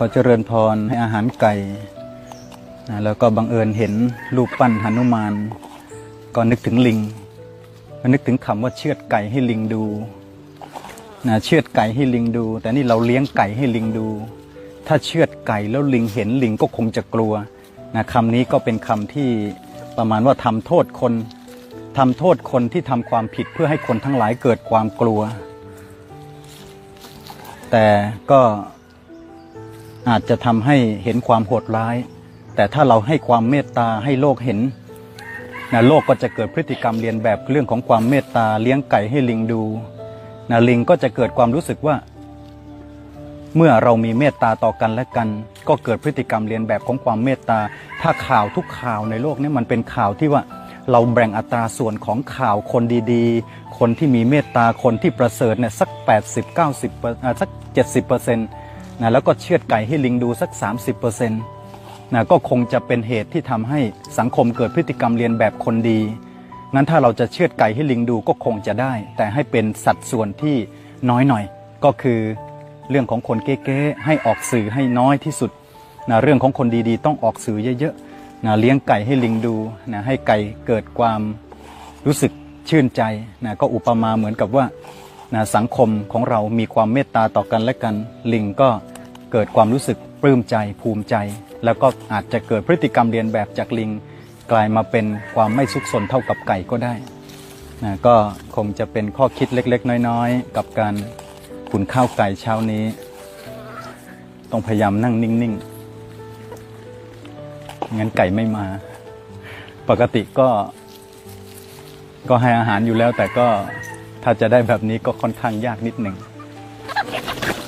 ขอเจริญพรให้อาหารไก่นะแล้วก็บังเอิญเห็นรูปปั้นหนุมานก็นึกถึงลิงก็นึกถึงคำว่าเชือดไก่ให้ลิงดูนะเชือดไก่ให้ลิงดู แต่นี่เราเลี้ยงไก่ให้ลิงดู ถ้าเชือดไก่แล้วลิงเห็นลิงก็คงจะกลัวนะคำนี้ก็เป็นคำที่ประมาณว่าทำโทษคนทำโทษคนที่ทำความผิดเพื่อให้คนทั้งหลายเกิดความกลัว แต่ก็ อาจจะทำให้เห็นความโหดร้าย แต่ถ้าเราให้ความเมตตาให้โลกเห็นนะโลกก็จะเกิดพฤติกรรมเรียนแบบเรื่องของความเมตตาเลี้ยงไก่ให้ลิงดูนะลิงก็จะเกิดความรู้สึกว่า เมื่อเรามีเมตตาต่อกันและกัน ก็เกิดพฤติกรรมเรียนแบบของความเมตตา ถ้าข่าวทุกข่าวในโลกนี้มันเป็นข่าวที่ว่าเราแบ่งอัตราส่วนของข่าวคนดีๆ คนที่มีเมตตาคนที่ประเสริฐเนี่ยสัก 80 90เปอร์อ่าสัก 70เปอร์เซ็นต์ นะแล้วก็เชือดไก่ให้ลิงดูสัก 30เปอร์เซ็นต์นะก็คงจะเป็นเหตุที่ทำให้สังคมเกิดพฤติกรรมเรียนแบบคนดี งั้นถ้าเราจะเชือดไก่ให้ลิงดูก็คงจะได้ แต่ให้เป็นสัดส่วนที่น้อยหน่อย ก็คือเรื่องของคนเก๊ๆให้ออกสื่อให้น้อยที่สุดนะเรื่องของคนดีๆ ต้องออกสื่อเยอะๆนะเลี้ยงไก่ให้ลิงดูนะให้ไก่เกิดความรู้สึกชื่นใจนะก็อุปมาเหมือนกับว่านะสังคมของเรามีความเมตตาต่อกันและกันลิงก็ เกิดความรู้สึกปลื้มใจภูมิใจ แล้วก็อาจจะเกิดพฤติกรรมเรียนแบบจากลิง กลายมาเป็นความไม่ซุกซนเท่ากับไก่ก็ได้นะก็คงจะเป็นข้อคิดเล็กๆ น้อยๆ กับการขุนข้าวไก่เช้านี้ ต้องพยายามนั่งนิ่งๆ งั้นไก่ไม่มา ปกติก็ ก็ให้อาหารอยู่แล้ว แต่ก็ถ้าจะได้แบบนี้ก็ค่อนข้างยากนิดหนึ่ง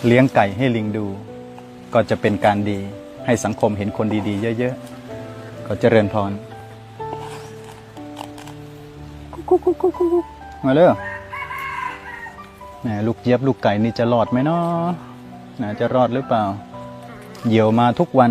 เลี้ยงไก่ให้ลิงดู ก็จะเป็นการดีให้สังคมเห็นคนดีๆ เยอะๆ ก็เจริญพรมาเร็วแหมลูกเจี๊ยบลูกไก่นี่จะรอดไหมเนาะน่าจะรอดหรือเปล่า เหยี่ยวมาทุกวัน